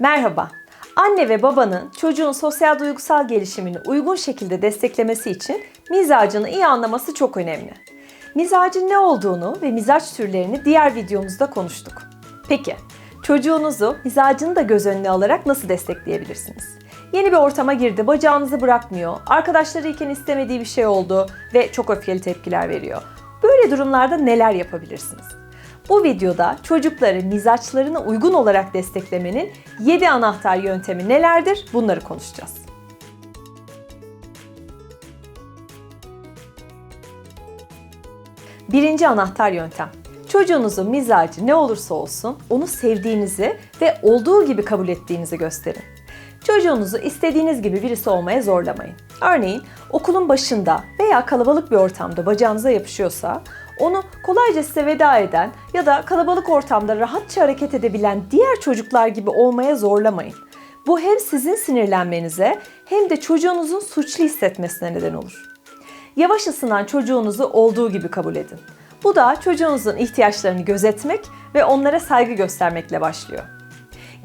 Merhaba. Anne ve babanın çocuğun sosyal duygusal gelişimini uygun şekilde desteklemesi için mizacını iyi anlaması çok önemli. Mizacın ne olduğunu ve mizaç türlerini diğer videomuzda konuştuk. Peki, çocuğunuzu mizacını da göz önüne alarak nasıl destekleyebilirsiniz? Yeni bir ortama girdi, bacağınızı bırakmıyor, arkadaşları iken istemediği bir şey oldu ve çok öfkeli tepkiler veriyor. Böyle durumlarda neler yapabilirsiniz? Bu videoda çocukları mizaçlarına uygun olarak desteklemenin 7 anahtar yöntemi nelerdir? Bunları konuşacağız. Birinci anahtar yöntem. Çocuğunuzun mizacı ne olursa olsun onu sevdiğinizi ve olduğu gibi kabul ettiğinizi gösterin. Çocuğunuzu istediğiniz gibi birisi olmaya zorlamayın. Örneğin okulun başında veya kalabalık bir ortamda bacağınıza yapışıyorsa onu kolayca size veda eden ya da kalabalık ortamda rahatça hareket edebilen diğer çocuklar gibi olmaya zorlamayın. Bu hem sizin sinirlenmenize hem de çocuğunuzun suçlu hissetmesine neden olur. Yavaş ısınan çocuğunuzu olduğu gibi kabul edin. Bu da çocuğunuzun ihtiyaçlarını gözetmek ve onlara saygı göstermekle başlıyor.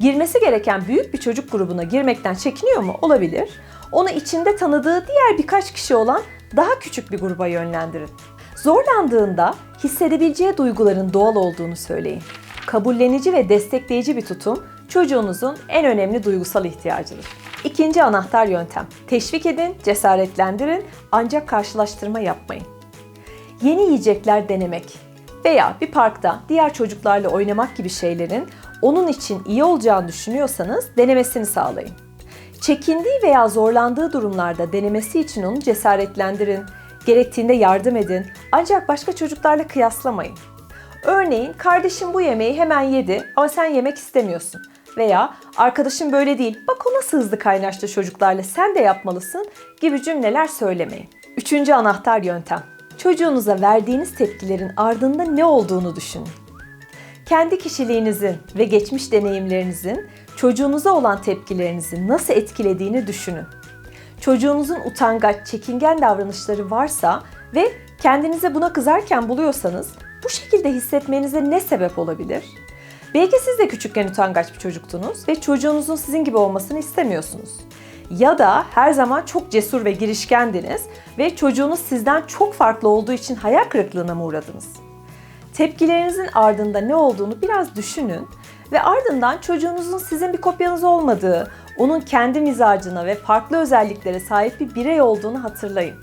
Girmesi gereken büyük bir çocuk grubuna girmekten çekiniyor mu? Olabilir. Onu içinde tanıdığı diğer birkaç kişi olan daha küçük bir gruba yönlendirin. Zorlandığında hissedebileceği duyguların doğal olduğunu söyleyin. Kabullenici ve destekleyici bir tutum çocuğunuzun en önemli duygusal ihtiyacıdır. İkinci anahtar yöntem. Teşvik edin, cesaretlendirin ancak karşılaştırma yapmayın. Yeni yiyecekler denemek veya bir parkta diğer çocuklarla oynamak gibi şeylerin onun için iyi olacağını düşünüyorsanız denemesini sağlayın. Çekindiği veya zorlandığı durumlarda denemesi için onu cesaretlendirin, gerektiğinde yardım edin ancak başka çocuklarla kıyaslamayın. Örneğin kardeşim bu yemeği hemen yedi ama sen yemek istemiyorsun. Veya arkadaşım böyle değil, bak o nasıl hızlı kaynaştı çocuklarla sen de yapmalısın gibi cümleler söylemeyin. Üçüncü anahtar yöntem. Çocuğunuza verdiğiniz tepkilerin ardında ne olduğunu düşünün. Kendi kişiliğinizin ve geçmiş deneyimlerinizin çocuğunuza olan tepkilerinizi nasıl etkilediğini düşünün. Çocuğunuzun utangaç, çekingen davranışları varsa ve kendinize buna kızarken buluyorsanız bu şekilde hissetmenize ne sebep olabilir? Belki siz de küçükken utangaç bir çocuktunuz ve çocuğunuzun sizin gibi olmasını istemiyorsunuz. Ya da her zaman çok cesur ve girişkendiniz ve çocuğunuz sizden çok farklı olduğu için hayal kırıklığına mı uğradınız? Tepkilerinizin ardında ne olduğunu biraz düşünün ve ardından çocuğunuzun sizin bir kopyanız olmadığı, onun kendi mizacına ve farklı özelliklere sahip bir birey olduğunu hatırlayın.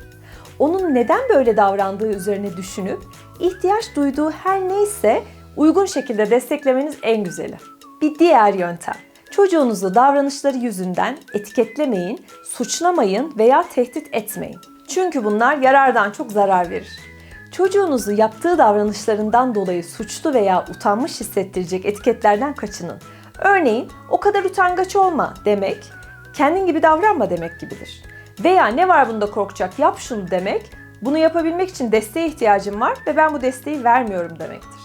Onun neden böyle davrandığı üzerine düşünüp ihtiyaç duyduğu her neyse uygun şekilde desteklemeniz en güzeli. Bir diğer yöntem. Çocuğunuzu davranışları yüzünden etiketlemeyin, suçlamayın veya tehdit etmeyin. Çünkü bunlar yarardan çok zarar verir. Çocuğunuzu yaptığı davranışlarından dolayı suçlu veya utanmış hissettirecek etiketlerden kaçının. Örneğin o kadar utangaç olma demek, kendin gibi davranma demek gibidir. Veya ne var bunda korkacak yap şunu demek, bunu yapabilmek için desteğe ihtiyacım var ve ben bu desteği vermiyorum demektir.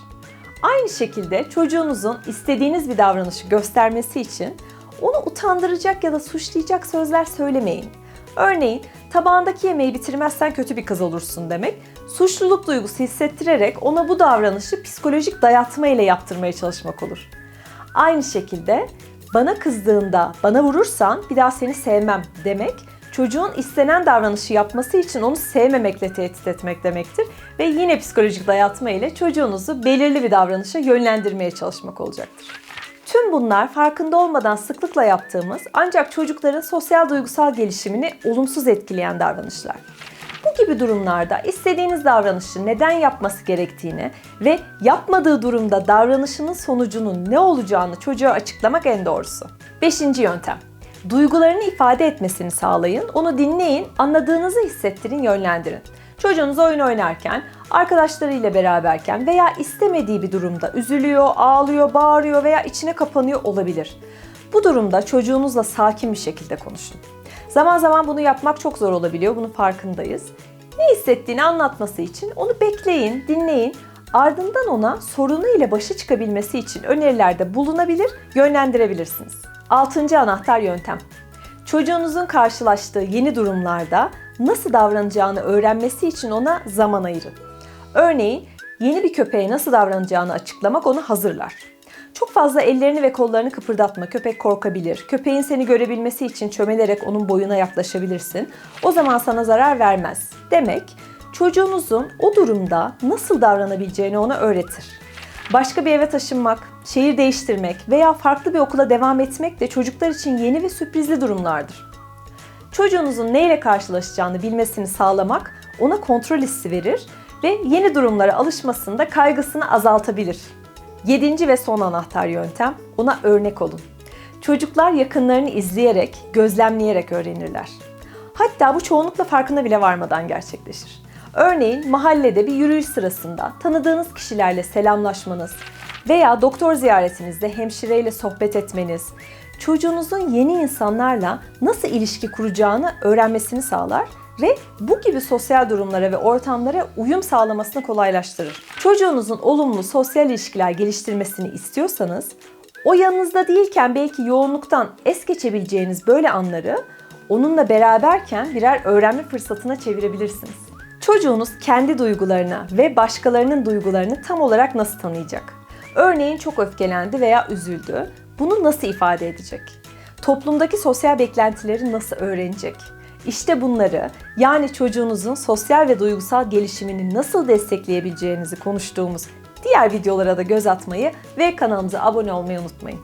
Aynı şekilde çocuğunuzun istediğiniz bir davranışı göstermesi için onu utandıracak ya da suçlayacak sözler söylemeyin. Örneğin tabağındaki yemeği bitirmezsen kötü bir kız olursun demek, suçluluk duygusu hissettirerek ona bu davranışı psikolojik dayatma ile yaptırmaya çalışmak olur. Aynı şekilde bana kızdığında bana vurursan bir daha seni sevmem demek çocuğun istenen davranışı yapması için onu sevmemekle tehdit etmek demektir ve yine psikolojik dayatma ile çocuğunuzu belirli bir davranışa yönlendirmeye çalışmak olacaktır. Tüm bunlar farkında olmadan sıklıkla yaptığımız ancak çocukların sosyal duygusal gelişimini olumsuz etkileyen davranışlar. Bu gibi durumlarda istediğiniz davranışı neden yapması gerektiğini ve yapmadığı durumda davranışının sonucunun ne olacağını çocuğa açıklamak en doğrusu. Beşinci yöntem. Duygularını ifade etmesini sağlayın, onu dinleyin, anladığınızı hissettirin, yönlendirin. Çocuğunuz oyun oynarken, arkadaşlarıyla beraberken veya istemediği bir durumda üzülüyor, ağlıyor, bağırıyor veya içine kapanıyor olabilir. Bu durumda çocuğunuzla sakin bir şekilde konuşun. Zaman zaman bunu yapmak çok zor olabiliyor, bunun farkındayız. Ne hissettiğini anlatması için onu bekleyin, dinleyin. Ardından ona sorunu ile başa çıkabilmesi için önerilerde bulunabilir, yönlendirebilirsiniz. Altıncı anahtar yöntem. Çocuğunuzun karşılaştığı yeni durumlarda nasıl davranacağını öğrenmesi için ona zaman ayırın. Örneğin yeni bir köpeğe nasıl davranacağını açıklamak onu hazırlar. Çok fazla ellerini ve kollarını kıpırdatma. Köpek korkabilir. Köpeğin seni görebilmesi için çömelerek onun boyuna yaklaşabilirsin. O zaman sana zarar vermez. Demek çocuğunuzun o durumda nasıl davranabileceğini ona öğretir. Başka bir eve taşınmak, şehir değiştirmek veya farklı bir okula devam etmek de çocuklar için yeni ve sürprizli durumlardır. Çocuğunuzun neyle karşılaşacağını bilmesini sağlamak ona kontrol hissi verir ve yeni durumlara alışmasında kaygısını azaltabilir. Yedinci ve son anahtar yöntem ona örnek olun. Çocuklar yakınlarını izleyerek, gözlemleyerek öğrenirler. Hatta bu çoğunlukla farkına bile varmadan gerçekleşir. Örneğin mahallede bir yürüyüş sırasında tanıdığınız kişilerle selamlaşmanız veya doktor ziyaretinizde hemşireyle sohbet etmeniz, çocuğunuzun yeni insanlarla nasıl ilişki kuracağını öğrenmesini sağlar ve bu gibi sosyal durumlara ve ortamlara uyum sağlamasını kolaylaştırır. Çocuğunuzun olumlu sosyal ilişkiler geliştirmesini istiyorsanız, o yanınızda değilken belki yoğunluktan es geçebileceğiniz böyle anları onunla beraberken birer öğrenme fırsatına çevirebilirsiniz. Çocuğunuz kendi duygularını ve başkalarının duygularını tam olarak nasıl tanıyacak? Örneğin çok öfkelendi veya üzüldü. Bunu nasıl ifade edecek? Toplumdaki sosyal beklentileri nasıl öğrenecek? İşte bunları yani çocuğunuzun sosyal ve duygusal gelişimini nasıl destekleyebileceğinizi konuştuğumuz diğer videolara da göz atmayı ve kanalımıza abone olmayı unutmayın.